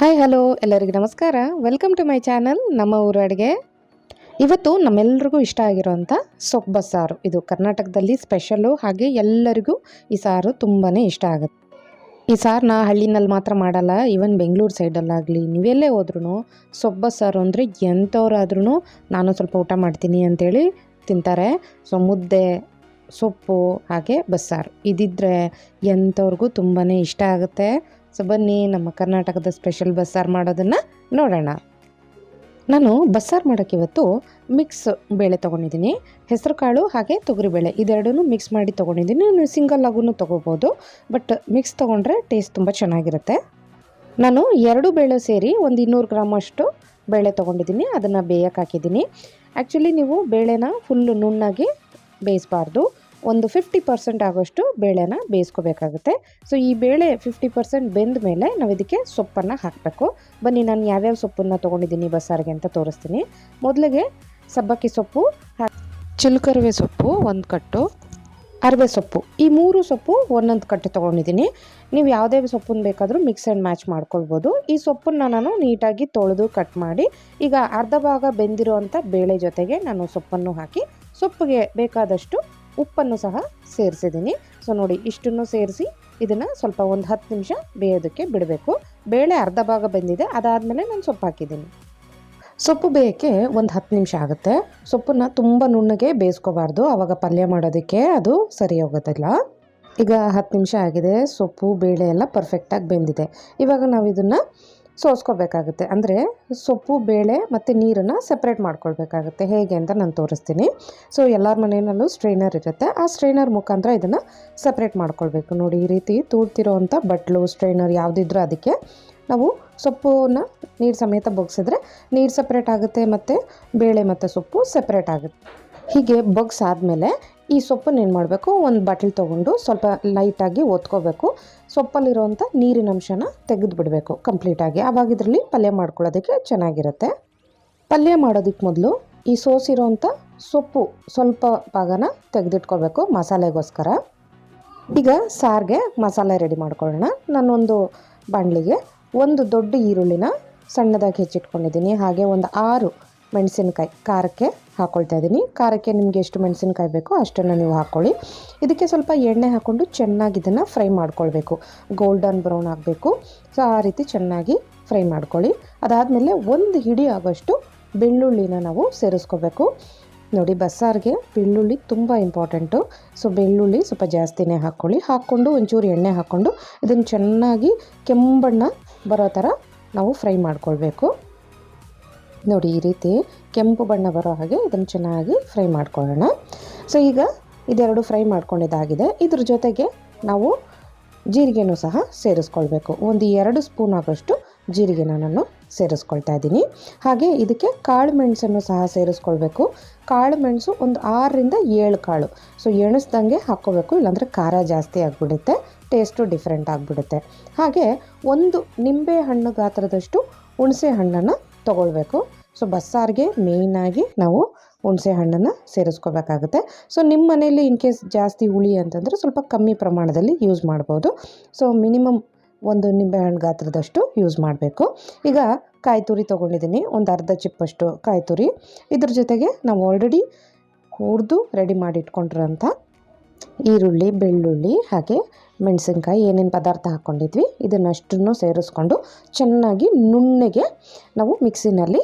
Hi hello ಎಲ್ಲರಿಗೂ ನಮಸ್ಕಾರ. Welcome to my channel ನಮ್ಮ ಊರು ಅಡುಗೆ. ಇವತ್ತು ನಮ್ಮೆಲ್ರಿಗೂ ಇಷ್ಟ ಆಗಿರೋಂಥ ಸೊಪ್ಪು ಬಸ್ಸಾರು. ಇದು ಕರ್ನಾಟಕದಲ್ಲಿ ಸ್ಪೆಷಲ್ಲು ಹಾಗೆ ಎಲ್ಲರಿಗೂ ಈ ಸಾರು ತುಂಬಾ ಇಷ್ಟ ಆಗುತ್ತೆ. ಈ ಸಾರನ್ನ ಹಳ್ಳಿನಲ್ಲಿ ಮಾತ್ರ ಮಾಡಲ್ಲ ಈವನ್ ಬೆಂಗಳೂರು ಸೈಡಲ್ಲಾಗಲಿ ನೀವೆಲ್ಲೇ ಹೋದ್ರೂ ಸೊಪ್ಪು ಬಸ್ಸಾರು ಅಂದರೆ ಎಂಥವ್ರಾದ್ರೂ ನಾನು ಸ್ವಲ್ಪ ಊಟ ಮಾಡ್ತೀನಿ ಅಂತೇಳಿ ತಿಂತಾರೆ. ಸೊ ಮುದ್ದೆ, ಸೊಪ್ಪು ಹಾಗೆ ಬಸ್ಸಾರು. ಇದಿದ್ದರೆ ಎಂಥವ್ರಿಗೂ ತುಂಬಾ ಇಷ್ಟ ಆಗುತ್ತೆ. ಸೊ ಬನ್ನಿ, ನಮ್ಮ ಕರ್ನಾಟಕದ ಸ್ಪೆಷಲ್ ಬಸ್ಸಾರು ಮಾಡೋದನ್ನು ನೋಡೋಣ. ನಾನು ಬಸ್ಸಾರು ಮಾಡೋಕ್ಕೆ ಇವತ್ತು ಮಿಕ್ಸ್ ಬೇಳೆ ತೊಗೊಂಡಿದ್ದೀನಿ. ಹೆಸರು ಕಾಳು ಹಾಗೆ ತೊಗರಿಬೇಳೆ ಇದೆರಡೂ ಮಿಕ್ಸ್ ಮಾಡಿ ತೊಗೊಂಡಿದ್ದೀನಿ. ನೀವು ಸಿಂಗಲ್ ಆಗೂ ತೊಗೋಬೋದು. ಬಟ್ ಮಿಕ್ಸ್ ತೊಗೊಂಡ್ರೆ ಟೇಸ್ಟ್ ತುಂಬ ಚೆನ್ನಾಗಿರುತ್ತೆ. ನಾನು ಎರಡು ಬೇಳೆ ಸೇರಿ ಒಂದು ಇನ್ನೂರು ಗ್ರಾಮ್ ಅಷ್ಟು ಬೇಳೆ ತೊಗೊಂಡಿದ್ದೀನಿ. ಅದನ್ನು ಬೇಯಕ್ಕೆ ಹಾಕಿದ್ದೀನಿ. ಆ್ಯಕ್ಚುಲಿ ನೀವು ಬೇಳೆನ ಫುಲ್ಲು ನುಣ್ಣಾಗಿ ಬೇಯಿಸಬಾರ್ದು. ಒಂದು ಫಿಫ್ಟಿ ಪರ್ಸೆಂಟ್ ಆಗೋಷ್ಟು ಬೇಳೆನ ಬೇಯಿಸ್ಕೋಬೇಕಾಗುತ್ತೆ. ಸೊ ಈ ಬೇಳೆ ಫಿಫ್ಟಿ ಪರ್ಸೆಂಟ್ ಬೆಂದ ಮೇಲೆ ನಾವು ಇದಕ್ಕೆ ಸೊಪ್ಪನ್ನು ಹಾಕಬೇಕು. ಬನ್ನಿ, ನಾನು ಯಾವ್ಯಾವ ಸೊಪ್ಪನ್ನು ತೊಗೊಂಡಿದ್ದೀನಿ ಬಸ್ಸಾರಿಗೆ ಅಂತ ತೋರಿಸ್ತೀನಿ. ಮೊದಲಿಗೆ ಸಬ್ಬಕ್ಕಿ ಸೊಪ್ಪು ಚಿಲ್ಕರುವೆ ಸೊಪ್ಪು ಒಂದು ಕಟ್ಟು, ಅರವೆ ಸೊಪ್ಪು. ಈ ಮೂರು ಸೊಪ್ಪು ಒಂದೊಂದು ಕಟ್ಟು ತೊಗೊಂಡಿದ್ದೀನಿ. ನೀವು ಯಾವುದೇ ಸೊಪ್ಪನ್ನು ಬೇಕಾದರೂ ಮಿಕ್ಸ್ ಆ್ಯಂಡ್ ಮ್ಯಾಚ್ ಮಾಡ್ಕೊಳ್ಬೋದು. ಈ ಸೊಪ್ಪನ್ನು ನಾನು ನೀಟಾಗಿ ತೊಳೆದು ಕಟ್ ಮಾಡಿ, ಈಗ ಅರ್ಧ ಭಾಗ ಬೆಂದಿರುವಂಥ ಬೇಳೆ ಜೊತೆಗೆ ನಾನು ಸೊಪ್ಪನ್ನು ಹಾಕಿ, ಸೊಪ್ಪಿಗೆ ಬೇಕಾದಷ್ಟು ಉಪ್ಪನ್ನು ಸಹ ಸೇರಿಸಿದ್ದೀನಿ. ಸೊ ನೋಡಿ ಇಷ್ಟನ್ನು ಸೇರಿಸಿ ಇದನ್ನು ಸ್ವಲ್ಪ ಒಂದು ಹತ್ತು ನಿಮಿಷ ಬೇಯೋದಕ್ಕೆ ಬಿಡಬೇಕು. ಬೇಳೆ ಅರ್ಧ ಭಾಗ ಬೆಂದಿದೆ, ಅದಾದಮೇಲೆ ನಾನು ಸೊಪ್ಪು ಹಾಕಿದ್ದೀನಿ. ಸೊಪ್ಪು ಬೇಯಕ್ಕೆ ಒಂದು ಹತ್ತು ನಿಮಿಷ ಆಗುತ್ತೆ. ಸೊಪ್ಪನ್ನು ತುಂಬ ನುಣ್ಣಗೆ ಬೇಯಿಸ್ಕೋಬಾರ್ದು. ಆವಾಗ ಪಲ್ಯ ಮಾಡೋದಕ್ಕೆ ಅದು ಸರಿ ಹೋಗೋದಿಲ್ಲ. ಈಗ ಹತ್ತು ನಿಮಿಷ ಆಗಿದೆ. ಸೊಪ್ಪು, ಬೇಳೆ ಎಲ್ಲ ಪರ್ಫೆಕ್ಟಾಗಿ ಬೆಂದಿದೆ. ಇವಾಗ ನಾವು ಇದನ್ನು ಸೋಸ್ಕೋಬೇಕಾಗುತ್ತೆ. ಅಂದರೆ ಸೊಪ್ಪು, ಬೇಳೆ ಮತ್ತು ನೀರನ್ನು ಸಪ್ರೇಟ್ ಮಾಡ್ಕೊಳ್ಬೇಕಾಗುತ್ತೆ. ಹೇಗೆ ಅಂತ ನಾನು ತೋರಿಸ್ತೀನಿ. ಸೊ ಎಲ್ಲರ ಮನೆಯಲ್ಲೂ ಸ್ಟ್ರೈನರ್ ಇರುತ್ತೆ. ಆ ಸ್ಟ್ರೈನರ್ ಮುಖಾಂತರ ಇದನ್ನು ಸಪ್ರೇಟ್ ಮಾಡ್ಕೊಳ್ಬೇಕು. ನೋಡಿ, ಈ ರೀತಿ ತೂಡ್ತಿರೋವಂಥ ಬಟ್ಲು ಸ್ಟ್ರೈನರ್ ಯಾವುದಿದ್ರೂ ಅದಕ್ಕೆ ನಾವು ಸೊಪ್ಪನ್ನ ನೀರು ಸಮೇತ ಬೊಗ್ಸಿದ್ರೆ ನೀರು ಸಪ್ರೇಟ್ ಆಗುತ್ತೆ ಮತ್ತು ಬೇಳೆ ಮತ್ತು ಸೊಪ್ಪು ಸಪ್ರೇಟ್ ಆಗುತ್ತೆ. ಹೀಗೆ ಬೊಗ್ಸಾದ್ಮೇಲೆ ಈ ಸೊಪ್ಪನ್ನು ಏನು ಮಾಡಬೇಕು? ಒಂದು ಬಾಟಲ್ ತೊಗೊಂಡು ಸ್ವಲ್ಪ ಲೈಟಾಗಿ ಒತ್ಕೋಬೇಕು. ಸೊಪ್ಪಲ್ಲಿರುವಂಥ ನೀರಿನ ಅಂಶನ ತೆಗೆದು ಬಿಡಬೇಕು ಕಂಪ್ಲೀಟಾಗಿ ಆವಾಗ ಇದರಲ್ಲಿ ಪಲ್ಯ ಮಾಡ್ಕೊಳ್ಳೋದಕ್ಕೆ ಚೆನ್ನಾಗಿರುತ್ತೆ. ಪಲ್ಯ ಮಾಡೋದಕ್ಕೆ ಮೊದಲು ಈ ಸೋಸಿರೋಂಥ ಸೊಪ್ಪು ಸ್ವಲ್ಪ ಭಾಗನ ತೆಗೆದಿಟ್ಕೋಬೇಕು ಮಸಾಲೆಗೋಸ್ಕರ. ಈಗ ಸಾರಿಗೆ ಮಸಾಲೆ ರೆಡಿ ಮಾಡ್ಕೊಳ್ಳೋಣ. ನಾನೊಂದು ಬಾಣಲಿಗೆ ಒಂದು ದೊಡ್ಡ ಈರುಳ್ಳಿನ ಸಣ್ಣದಾಗಿ ಹೆಚ್ಚಿಟ್ಕೊಂಡಿದ್ದೀನಿ. ಹಾಗೆ ಒಂದು ಆರು ಮೆಣಸಿನ್ಕಾಯಿ ಖಾರಕ್ಕೆ ಹಾಕ್ಕೊಳ್ತಾ ಇದ್ದೀನಿ. ಖಾರಕ್ಕೆ ನಿಮಗೆ ಎಷ್ಟು ಮೆಣಸಿನಕಾಯಿ ಬೇಕೋ ಅಷ್ಟನ್ನು ನೀವು ಹಾಕ್ಕೊಳ್ಳಿ ಇದಕ್ಕೆ ಸ್ವಲ್ಪ ಎಣ್ಣೆ ಹಾಕ್ಕೊಂಡು ಚೆನ್ನಾಗಿ ಇದನ್ನು ಫ್ರೈ ಮಾಡ್ಕೊಳ್ಬೇಕು. ಗೋಲ್ಡನ್ ಬ್ರೌನ್ ಆಗಬೇಕು. ಸೊ, ಆ ರೀತಿ ಚೆನ್ನಾಗಿ ಫ್ರೈ ಮಾಡ್ಕೊಳ್ಳಿ. ಅದಾದಮೇಲೆ ಒಂದು ಹಿಡಿ ಆಗೋಷ್ಟು ಬೆಳ್ಳುಳ್ಳಿನ ನಾವು ಸೇರಿಸ್ಕೋಬೇಕು. ನೋಡಿ, ಬಸ್ಸಾರಿಗೆ ಬೆಳ್ಳುಳ್ಳಿ ತುಂಬ ಇಂಪಾರ್ಟೆಂಟು. ಸೊ, ಬೆಳ್ಳುಳ್ಳಿ ಸ್ವಲ್ಪ ಜಾಸ್ತಿನೇ ಹಾಕ್ಕೊಳ್ಳಿ ಹಾಕ್ಕೊಂಡು ಒಂಚೂರು ಎಣ್ಣೆ ಹಾಕ್ಕೊಂಡು ಇದನ್ನು ಚೆನ್ನಾಗಿ ಕೆಂಬಣ್ಣ ಬರೋ ಥರ ನಾವು ಫ್ರೈ ಮಾಡ್ಕೊಳ್ಬೇಕು. ನೋಡಿ, ಈ ರೀತಿ ಕೆಂಪು ಬಣ್ಣ ಬರೋ ಹಾಗೆ ಇದನ್ನು ಚೆನ್ನಾಗಿ ಫ್ರೈ ಮಾಡ್ಕೊಳ್ಳೋಣ. ಸೊ ಈಗ ಇದೆರಡು ಫ್ರೈ ಮಾಡ್ಕೊಂಡಿದ್ದಾಗಿದೆ. ಇದ್ರ ಜೊತೆಗೆ ನಾವು ಜೀರಿಗೆನೂ ಸಹ ಸೇರಿಸ್ಕೊಳ್ಬೇಕು. ಒಂದು ಎರಡು ಸ್ಪೂನ್ ಆಗೋಷ್ಟು ಜೀರಿಗೆನ ನಾನು ಸೇರಿಸ್ಕೊಳ್ತಾ ಇದ್ದೀನಿ. ಹಾಗೆ ಇದಕ್ಕೆ ಕಾಳು ಮೆಣಸನ್ನು ಸಹ ಸೇರಿಸ್ಕೊಳ್ಬೇಕು. ಕಾಳು ಮೆಣಸು ಒಂದು ಆರರಿಂದ ಏಳು ಕಾಳು. ಸೊ ಎಣಿಸ್ದಂಗೆ ಹಾಕ್ಕೋಬೇಕು, ಇಲ್ಲಾಂದರೆ ಖಾರ ಜಾಸ್ತಿ ಆಗಿಬಿಡುತ್ತೆ, ಟೇಸ್ಟು ಡಿಫ್ರೆಂಟ್ ಆಗಿಬಿಡುತ್ತೆ. ಹಾಗೆ ಒಂದು ನಿಂಬೆ ಹಣ್ಣು ಗಾತ್ರದಷ್ಟು ಹುಣಸೆ ಹಣ್ಣನ್ನು ತೊಗೊಳ್ಬೇಕು. ಸೊ ಬಸ್ಸಾರಿಗೆ ಮೇಯ್ನಾಗಿ ನಾವು ಹುಣಸೆ ಹಣ್ಣನ್ನು ಸೇರಿಸ್ಕೋಬೇಕಾಗುತ್ತೆ. ಸೊ ನಿಮ್ಮ ಮನೆಯಲ್ಲಿ ಇನ್ ಕೇಸ್ ಜಾಸ್ತಿ ಹುಳಿ ಅಂತಂದರೆ ಸ್ವಲ್ಪ ಕಮ್ಮಿ ಪ್ರಮಾಣದಲ್ಲಿ ಯೂಸ್ ಮಾಡ್ಬೋದು. ಸೊ ಮಿನಿಮಮ್ ಒಂದು ನಿಂಬೆಹಣ್ಣು ಗಾತ್ರದಷ್ಟು ಯೂಸ್ ಮಾಡಬೇಕು. ಈಗ ಕಾಯಿ ತುರಿ ತೊಗೊಂಡಿದ್ದೀನಿ. ಒಂದು ಅರ್ಧ ಚಿಪ್ಪಷ್ಟು ಕಾಯಿ ತುರಿ. ಇದ್ರ ಜೊತೆಗೆ ನಾವು ಆಲ್ರೆಡಿ ಹುರಿದು ರೆಡಿ ಮಾಡಿ ಇಟ್ಕೊಂಡಿರೋಂಥ ಈರುಳ್ಳಿ, ಬೆಳ್ಳುಳ್ಳಿ ಹಾಗೆ ಮೆಣಸಿನ್ಕಾಯಿ ಏನೇನು ಪದಾರ್ಥ ಹಾಕ್ಕೊಂಡಿದ್ವಿ ಇದನ್ನಷ್ಟನ್ನು ಸೇರಿಸ್ಕೊಂಡು ಚೆನ್ನಾಗಿ ನುಣ್ಣಗೆ ನಾವು ಮಿಕ್ಸಿನಲ್ಲಿ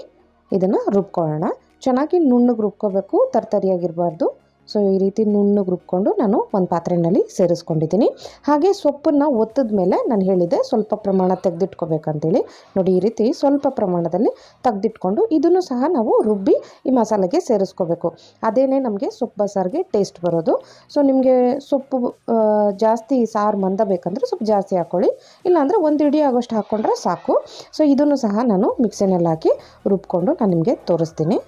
ಇದನ್ನು ರುಬ್ಕೊಳ್ಳೋಣ. ಚೆನ್ನಾಗಿ ನುಣ್ಣಗೆ ರುಬ್ಕೋಬೇಕು, ತರ್ತರಿಯಾಗಿರಬಾರ್ದು. ಸೊ ಈ ರೀತಿ ನುಣ್ಣಗೆ ರುಬ್ಕೊಂಡು ನಾನು ಒಂದು ಪಾತ್ರೆಯಲ್ಲಿ ಸೇರಿಸ್ಕೊಂಡಿದ್ದೀನಿ. ಹಾಗೆ ಸೊಪ್ಪನ್ನು ಒತ್ತಿದ ಮೇಲೆ ನಾನು ಹೇಳಿದೆ, ಸ್ವಲ್ಪ ಪ್ರಮಾಣ ತೆಗೆದಿಟ್ಕೋಬೇಕಂತೇಳಿ. ನೋಡಿ, ಈ ರೀತಿ ಸ್ವಲ್ಪ ಪ್ರಮಾಣದಲ್ಲಿ ತೆಗೆದಿಟ್ಕೊಂಡು ಇದನ್ನು ಸಹ ನಾವು ರುಬ್ಬಿ ಈ ಮಸಾಲೆಗೆ ಸೇರಿಸ್ಕೋಬೇಕು. ಅದೇನೇ ನಮಗೆ ಸೊಪ್ಪು ಬಸಾರಿಗೆ ಟೇಸ್ಟ್ ಬರೋದು. ಸೊ ನಿಮಗೆ ಸೊಪ್ಪು ಜಾಸ್ತಿ ಸಾರು ಮಂದ ಬೇಕಂದ್ರೆ ಸ್ವಲ್ಪ ಜಾಸ್ತಿ ಹಾಕ್ಕೊಳ್ಳಿ ಇಲ್ಲಾಂದರೆ ಒಂದು ಇಡಿ ಆಗೋಷ್ಟು ಹಾಕ್ಕೊಂಡ್ರೆ ಸಾಕು. ಸೊ ಇದನ್ನು ಸಹ ನಾನು ಮಿಕ್ಸಿನಲ್ಲಿ ಹಾಕಿ ರುಬ್ಕೊಂಡು ನಾನು ನಿಮಗೆ ತೋರಿಸ್ತೀನಿ.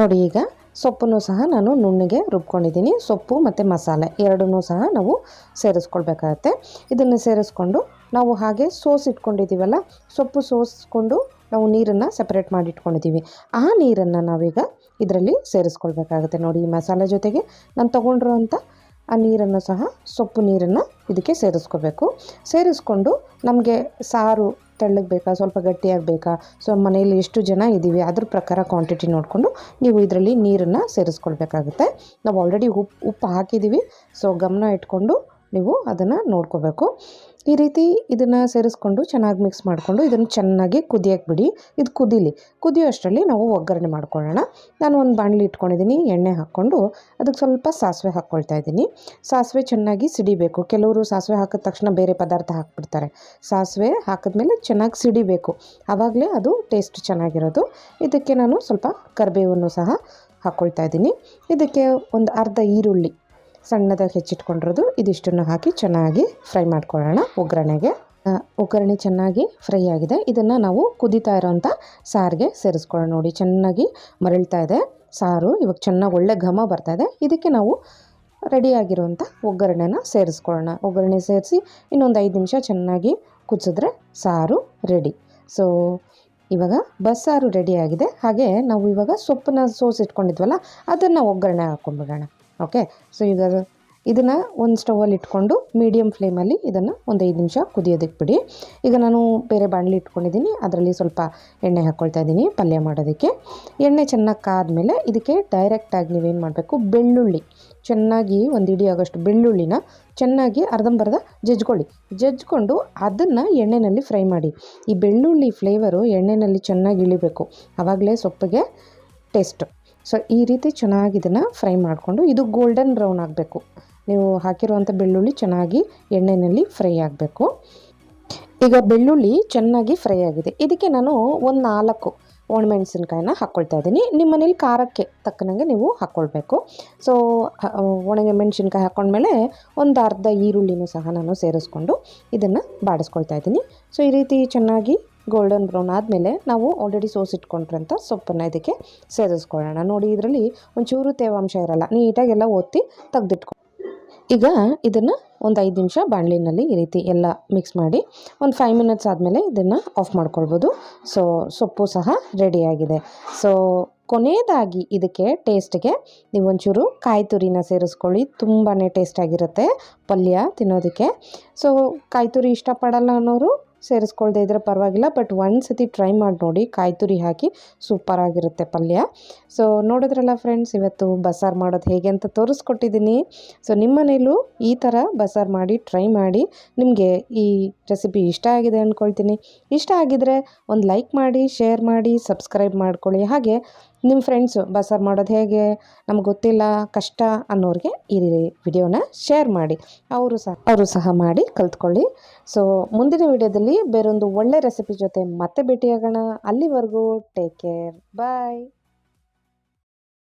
ನೋಡಿ ಈಗ ಸೊಪ್ಪನ್ನು ಸಹ ನಾನು ನುಣ್ಣಗೆ ರುಬ್ಕೊಂಡಿದ್ದೀನಿ. ಸೊಪ್ಪು ಮತ್ತು ಮಸಾಲೆ ಎರಡನ್ನೂ ಸಹ ನಾವು ಸೇರಿಸ್ಕೊಳ್ಬೇಕಾಗತ್ತೆ. ಇದನ್ನು ಸೇರಿಸ್ಕೊಂಡು ನಾವು ಹಾಗೆ ಸೋಸ್ ಇಟ್ಕೊಂಡಿದ್ದೀವಲ್ಲ, ಸೊಪ್ಪು ಸೋಸ್ಕೊಂಡು ನಾವು ನೀರನ್ನು ಸಪ್ರೇಟ್ ಮಾಡಿ ಇಟ್ಕೊಂಡಿದ್ದೀವಿ ಆ ನೀರನ್ನು ನಾವೀಗ ಇದರಲ್ಲಿ ಸೇರಿಸ್ಕೊಳ್ಬೇಕಾಗುತ್ತೆ ನೋಡಿ ಈ ಮಸಾಲೆ ಜೊತೆಗೆ. ನಾನು ತೊಗೊಂಡಿರೋಂಥ ಆ ನೀರನ್ನು ಸಹ ಸೊಪ್ಪು ನೀರನ್ನು ಇದಕ್ಕೆ ಸೇರಿಸ್ಕೋಬೇಕು ಸೇರಿಸ್ಕೊಂಡು ನಮಗೆ ಸಾರು ತೆಳ್ಳಗೆ ಬೇಕಾ ಸ್ವಲ್ಪ ಗಟ್ಟಿಯಾಗಿ ಬೇಕಾ ಸೊ, ಮನೆಯಲ್ಲಿ ಎಷ್ಟು ಜನ ಇದ್ದೀವಿ, ಅದ್ರ ಪ್ರಕಾರ ಕ್ವಾಂಟಿಟಿ ನೋಡಿಕೊಂಡು ನೀವು ಇದರಲ್ಲಿ ನೀರನ್ನು ಸೇರಿಸ್ಕೊಳ್ಬೇಕಾಗುತ್ತೆ. ನಾವು ಆಲ್ರೆಡಿ ಉಪ್ಪು ಉಪ್ಪು ಹಾಕಿದ್ದೀವಿ. ಸೊ, ಗಮನ ಇಟ್ಕೊಂಡು ನೀವು ಅದನ್ನು ನೋಡ್ಕೋಬೇಕು. ಈ ರೀತಿ ಇದನ್ನು ಸೇರಿಸ್ಕೊಂಡು ಚೆನ್ನಾಗಿ ಮಿಕ್ಸ್ ಮಾಡಿಕೊಂಡು ಇದನ್ನು ಚೆನ್ನಾಗಿ ಕುದಿಯಕ್ಕೆ ಬಿಡಿ. ಇದು ಕುದೀಲಿ. ಕುದಿಯೋ ಅಷ್ಟರಲ್ಲಿ ನಾವು ಒಗ್ಗರಣೆ ಮಾಡ್ಕೊಳ್ಳೋಣ. ನಾನು ಒಂದು ಬಾಣಲಿ ಇಟ್ಕೊಂಡಿದ್ದೀನಿ ಎಣ್ಣೆ ಹಾಕ್ಕೊಂಡು ಅದಕ್ಕೆ ಸ್ವಲ್ಪ ಸಾಸಿವೆ ಹಾಕ್ಕೊಳ್ತಾ ಇದ್ದೀನಿ ಸಾಸಿವೆ ಚೆನ್ನಾಗಿ ಸಿಡಿಬೇಕು. ಕೆಲವರು ಸಾಸಿವೆ ಹಾಕಿದ ತಕ್ಷಣ ಬೇರೆ ಪದಾರ್ಥ ಹಾಕ್ಬಿಡ್ತಾರೆ. ಸಾಸಿವೆ ಹಾಕಿದ್ಮೇಲೆ ಚೆನ್ನಾಗಿ ಸಿಡಿಬೇಕು. ಆವಾಗಲೇ ಅದು ಟೇಸ್ಟ್ ಚೆನ್ನಾಗಿರೋದು. ಇದಕ್ಕೆ ನಾನು ಸ್ವಲ್ಪ ಕರಿಬೇವನ್ನು ಸಹ ಹಾಕ್ಕೊಳ್ತಾ ಇದ್ದೀನಿ ಇದಕ್ಕೆ ಒಂದು ಅರ್ಧ ಈರುಳ್ಳಿ. ಸಣ್ಣದಾಗಿ ಹೆಚ್ಚಿಟ್ಕೊಂಡಿರೋದು, ಇದಿಷ್ಟನ್ನು ಹಾಕಿ ಚೆನ್ನಾಗಿ ಫ್ರೈ ಮಾಡ್ಕೊಳ್ಳೋಣ ಒಗ್ಗರಣೆಗೆ. ಒಗ್ಗರಣೆ ಚೆನ್ನಾಗಿ ಫ್ರೈ ಆಗಿದೆ. ಇದನ್ನು ನಾವು ಕುದೀತಾ ಇರೋಂಥ ಸಾರಿಗೆ ಸೇರಿಸ್ಕೊಳ್ಳೋಣ ನೋಡಿ. ಚೆನ್ನಾಗಿ ಮರಳ್ತಾ ಇದೆ ಸಾರು. ಇವಾಗ ಚೆನ್ನಾಗಿ ಒಳ್ಳೆ ಘಮ ಬರ್ತಾ ಇದೆ. ಇದಕ್ಕೆ ನಾವು ರೆಡಿಯಾಗಿರುವಂಥ ಒಗ್ಗರಣೆನ ಸೇರಿಸ್ಕೊಳ್ಳೋಣ. ಒಗ್ಗರಣೆ ಸೇರಿಸಿ ಇನ್ನೊಂದು ಐದು ನಿಮಿಷ ಚೆನ್ನಾಗಿ ಕುದಿಸಿದ್ರೆ ಸಾರು ರೆಡಿ ಸೊ ಇವಾಗ ಬಸ್ಸಾರು ರೆಡಿಯಾಗಿದೆ ಹಾಗೆ ನಾವು ಇವಾಗ ಸೊಪ್ಪನ್ನ ಸೋಸಿಟ್ಕೊಂಡಿದ್ವಲ್ಲ, ಅದನ್ನು ಒಗ್ಗರಣೆ ಹಾಕ್ಕೊಂಡ್ಬಿಡೋಣ ಓಕೆ ಸೊ ಈಗ ಇದನ್ನು ಒಂದು ಸ್ಟವಲ್ಲಿ ಇಟ್ಕೊಂಡು ಮೀಡಿಯಮ್ ಫ್ಲೇಮಲ್ಲಿ ಇದನ್ನು ಒಂದು ಐದು ನಿಮಿಷ ಕುದಿಯೋದಕ್ಕೆ ಬಿಡಿ ಈಗ ನಾನು ಬೇರೆ ಬಾಣಲಿ ಇಟ್ಕೊಂಡಿದ್ದೀನಿ ಅದರಲ್ಲಿ ಸ್ವಲ್ಪ ಎಣ್ಣೆ ಹಾಕ್ಕೊಳ್ತಾ ಇದ್ದೀನಿ ಪಲ್ಯ ಮಾಡೋದಕ್ಕೆ. ಎಣ್ಣೆ ಚೆನ್ನಾಗಿ ಕಾದ್ಮೇಲೆ ಇದಕ್ಕೆ ಡೈರೆಕ್ಟಾಗಿ ನೀವೇನು ಮಾಡಬೇಕು, ಬೆಳ್ಳುಳ್ಳಿ, ಚೆನ್ನಾಗಿ ಒಂದು ಇಡೀ ಆಗೋಷ್ಟು ಬೆಳ್ಳುಳ್ಳಿನ ಚೆನ್ನಾಗಿ ಅರ್ಧಂಬರ್ಧ ಜಜ್ಕೊಳ್ಳಿ. ಜಜ್ಕೊಂಡು ಅದನ್ನು ಎಣ್ಣೆಯಲ್ಲಿ ಫ್ರೈ ಮಾಡಿ. ಈ ಬೆಳ್ಳುಳ್ಳಿ ಫ್ಲೇವರು ಎಣ್ಣೆಯಲ್ಲಿ ಚೆನ್ನಾಗಿ ಇಳಿಬೇಕು ಆವಾಗಲೇ ಸೊಪ್ಪಿಗೆ ಟೇಸ್ಟು ಸೊ ಈ ರೀತಿ ಚೆನ್ನಾಗಿ ಇದನ್ನು ಫ್ರೈ ಮಾಡಿಕೊಂಡು ಇದು ಗೋಲ್ಡನ್ ಬ್ರೌನ್ ಆಗಬೇಕು. ನೀವು ಹಾಕಿರುವಂಥ ಬೆಳ್ಳುಳ್ಳಿ ಚೆನ್ನಾಗಿ ಎಣ್ಣೆಯಲ್ಲಿ ಫ್ರೈ ಆಗಬೇಕು. ಈಗ ಬೆಳ್ಳುಳ್ಳಿ ಚೆನ್ನಾಗಿ ಫ್ರೈ ಆಗಿದೆ. ಇದಕ್ಕೆ ನಾನು ಒಂದು ನಾಲ್ಕು ಒಣಮೆಣಸಿನ್ಕಾಯಿನ ಹಾಕ್ಕೊಳ್ತಾ ಇದ್ದೀನಿ. ನಿಮ್ಮ ಮನೇಲಿ ಖಾರಕ್ಕೆ ತಕ್ಕನಂಗೆ ನೀವು ಹಾಕ್ಕೊಳ್ಬೇಕು ಸೊ ಒಣಗೆ ಮೆಣಸಿನ್ಕಾಯಿ ಹಾಕ್ಕೊಂಡ್ಮೇಲೆ ಒಂದು ಅರ್ಧ ಈರುಳ್ಳಿನೂ ಸಹ ನಾನು ಸೇರಿಸ್ಕೊಂಡು ಇದನ್ನು ಬಾಡಿಸ್ಕೊಳ್ತಾ ಇದ್ದೀನಿ. ಸೊ ಈ ರೀತಿ ಚೆನ್ನಾಗಿ ಗೋಲ್ಡನ್ ಬ್ರೌನ್ ಆದಮೇಲೆ ನಾವು ಆಲ್ರೆಡಿ ಸೋಸಿಟ್ಕೊಂಡ್ರಂಥ ಸೊಪ್ಪನ್ನು ಇದಕ್ಕೆ ಸೇರಿಸ್ಕೊಳ್ಳೋಣ. ನೋಡಿ, ಇದರಲ್ಲಿ ಒಂಚೂರು ತೇವಾಂಶ ಇರಲ್ಲ. ನೀಟಾಗೆಲ್ಲ ಒತ್ತಿ ತೆಗೆದಿಟ್ಕೊ ಈಗ ಇದನ್ನು ಒಂದು ಐದು ನಿಮಿಷ ಬಾಣಲಿನಲ್ಲಿ ಈ ರೀತಿ ಎಲ್ಲ ಮಿಕ್ಸ್ ಮಾಡಿ ಒಂದು ಫೈವ್ ಮಿನಿಟ್ಸ್ ಆದಮೇಲೆ ಇದನ್ನು ಆಫ್ ಮಾಡ್ಕೊಳ್ಬೋದು. ಸೊ ಸೊಪ್ಪು ಸಹ ರೆಡಿಯಾಗಿದೆ ಸೊ ಕೊನೆಯದಾಗಿ ಇದಕ್ಕೆ ಟೇಸ್ಟ್ಗೆ ನೀವು ಒಂಚೂರು ಕಾಯಿ ತುರಿನ ಸೇರಿಸ್ಕೊಳ್ಳಿ. ತುಂಬಾ ಟೇಸ್ಟಾಗಿರುತ್ತೆ ಪಲ್ಯ ತಿನ್ನೋದಕ್ಕೆ. ಸೊ ಕಾಯಿ ತುರಿ ಇಷ್ಟಪಡಲ್ಲ ಅನ್ನೋರು ಸೇರಿಸ್ಕೊಳ್ದೇ ಇದ್ದರೆ ಪರವಾಗಿಲ್ಲ ಬಟ್ ಒಂದು ಸತಿ ಟ್ರೈ ಮಾಡಿ ನೋಡಿ ಕಾಯಿ ತುರಿ ಹಾಕಿ ಸೂಪರಾಗಿರುತ್ತೆ ಪಲ್ಯ. ಸೊ ನೋಡಿದ್ರಲ್ಲ ಫ್ರೆಂಡ್ಸ್ ಇವತ್ತು ಬಸ್ಸಾರು ಮಾಡೋದು ಹೇಗೆ ಅಂತ ತೋರಿಸ್ಕೊಟ್ಟಿದ್ದೀನಿ ಸೊ ನಿಮ್ಮ ಮನೇಲೂ ಈ ಥರ ಬಸ್ಸಾರು ಮಾಡಿ ಟ್ರೈ ಮಾಡಿ ನಿಮಗೆ ಈ ರೆಸಿಪಿ ಇಷ್ಟ ಆಗಿದೆ ಅಂದ್ಕೊಳ್ತೀನಿ ಇಷ್ಟ ಆಗಿದರೆ ಒಂದು ಲೈಕ್ ಮಾಡಿ ಶೇರ್ ಮಾಡಿ ಸಬ್ಸ್ಕ್ರೈಬ್ ಮಾಡ್ಕೊಳ್ಳಿ. ಹಾಗೆ ನಿಮ್ಮ ಫ್ರೆಂಡ್ಸು ಬಸ್ಸಾರು ಮಾಡೋದು ಹೇಗೆ? ನಮ್ಗೆ ಗೊತ್ತಿಲ್ಲ, ಕಷ್ಟ ಅನ್ನೋರಿಗೆ ಈ ವಿಡಿಯೋನ ಶೇರ್ ಮಾಡಿ. ಅವರು ಸಹ ಅವರು ಸಹ ಮಾಡಿ ಕಲ್ತ್ಕೊಳ್ಳಿ. ಸೊ ಮುಂದಿನ ವಿಡಿಯೋದಲ್ಲಿ ಬೇರೊಂದು ಒಳ್ಳೆ ರೆಸಿಪಿ ಜೊತೆ ಮತ್ತೆ ಭೇಟಿಯಾಗೋಣ. ಅಲ್ಲಿವರೆಗೂ ಟೇಕ್ ಕೇರ್ ಬಾಯ್